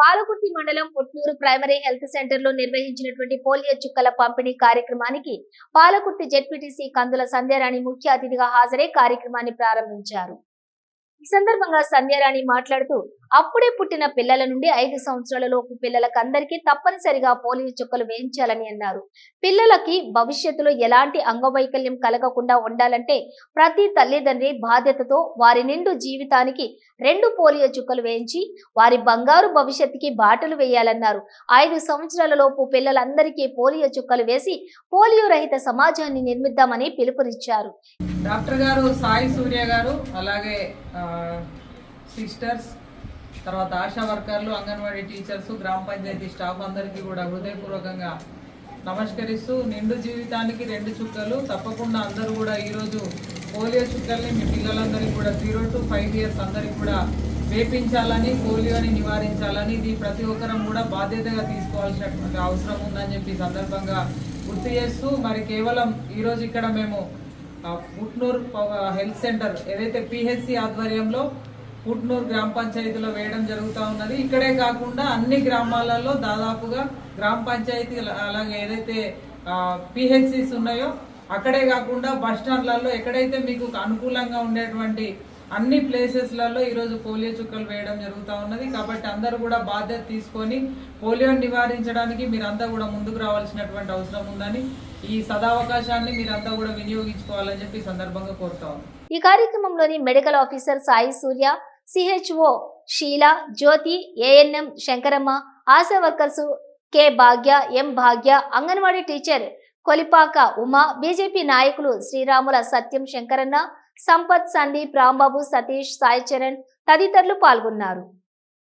పాలకుర్తి మండలం Putnur primary health సెంటర్లో నిర్వహించినటువంటి పోలియో చుక్కల పంపిణీ కార్యక్రమానికి పాలకుర్తి జెడ్పీటీసీ కందుల సంధ్యారాణి ముఖ్య అతిథిగా హాజరై కార్యక్రమాన్ని ప్రారంభించారు. ఈ సందర్భంగా సంధ్యారాణి మాట్లాడుతూ అప్పుడే పుట్టిన పిల్లల నుండి ఐదు సంవత్సరాలలోపు పిల్లలకందరికీ తప్పనిసరిగా పోలియో చుక్కలు వేయించాలని అన్నారు. పిల్లలకి భవిష్యత్తులో ఎలాంటి అంగవైకల్యం కలగకుండా ఉండాలంటే ప్రతి తల్లిదండ్రి బాధ్యతతో వారి నిండు జీవితానికి రెండు పోలియో చుక్కలు వేయించి వారి బంగారు భవిష్యత్తుకి బాటలు వేయాలన్నారు. ఐదు సంవత్సరాలలోపు పిల్లలందరికీ పోలియో చుక్కలు వేసి పోలియో రహిత సమాజాన్ని నిర్మిద్దామని పిలుపునిచ్చారు. డాక్టర్ గారు సాయి సూర్య గారు అలాగే సిస్టర్స్ తర్వాత ఆశా వర్కర్లు అంగన్వాడీ టీచర్స్ గ్రామ పంచాయతీ స్టాఫ్ అందరికీ కూడా హృదయపూర్వకంగా నమస్కరిస్తూ నిండు జీవితానికి రెండు చుక్కలు తప్పకుండా అందరూ కూడా ఈరోజు పోలియో చుక్కల్ని మీ పిల్లలందరికీ కూడా జీరో టు ఫైవ్ ఇయర్స్ అందరికీ కూడా వేపించాలని పోలియోని నివారించాలని ఇది ప్రతి ఒక్కరం కూడా బాధ్యతగా తీసుకోవాల్సినటువంటి అవసరం ఉందని చెప్పి సందర్భంగా గుర్తు చేస్తూ మరి కేవలం ఈరోజు ఇక్కడ మేము ఉట్నూర్ పుట్నూర్ హెల్త్ సెంటర్ ఏదైతే పిహెచ్సి ఆధ్వర్యంలో పుట్నూరు గ్రామ పంచాయతీలో వేయడం జరుగుతూ ఉన్నది. ఇక్కడే కాకుండా అన్ని గ్రామాలలో దాదాపుగా గ్రామ పంచాయతీ అలాగే ఏదైతే పిహెచ్సిస్ ఉన్నాయో అక్కడే కాకుండా బస్టాండ్లలో ఎక్కడైతే మీకు అనుకూలంగా ఉండేటువంటి అన్ని ప్లేసెస్లలో ఈరోజు పోలియో చుక్కలు వేయడం జరుగుతూ ఉన్నది. కాబట్టి అందరూ కూడా బాధ్యత తీసుకొని పోలియోని నివారించడానికి మీరంతా కూడా ముందుకు రావాల్సినటువంటి అవసరం ఉందని ఈ సదావకాశాన్ని మీరంతా కూడా వినియోగించుకోవాలని చెప్పి సందర్భంగా కోరుతా ఈ కార్యక్రమంలోని medical officer Sai Surya CHO Sheela Jyothi ANM Shankaramma ASHA workers K Bhagya M Bhagya Anganwadi teacher Kolipaka Uma BJP నాయకులు శ్రీరాముల సత్యం శంకరన్న సంపత్ సందీప్ రాంబాబు సతీష్ సాయి చరణ్ తదితరులు పాల్గొన్నారు.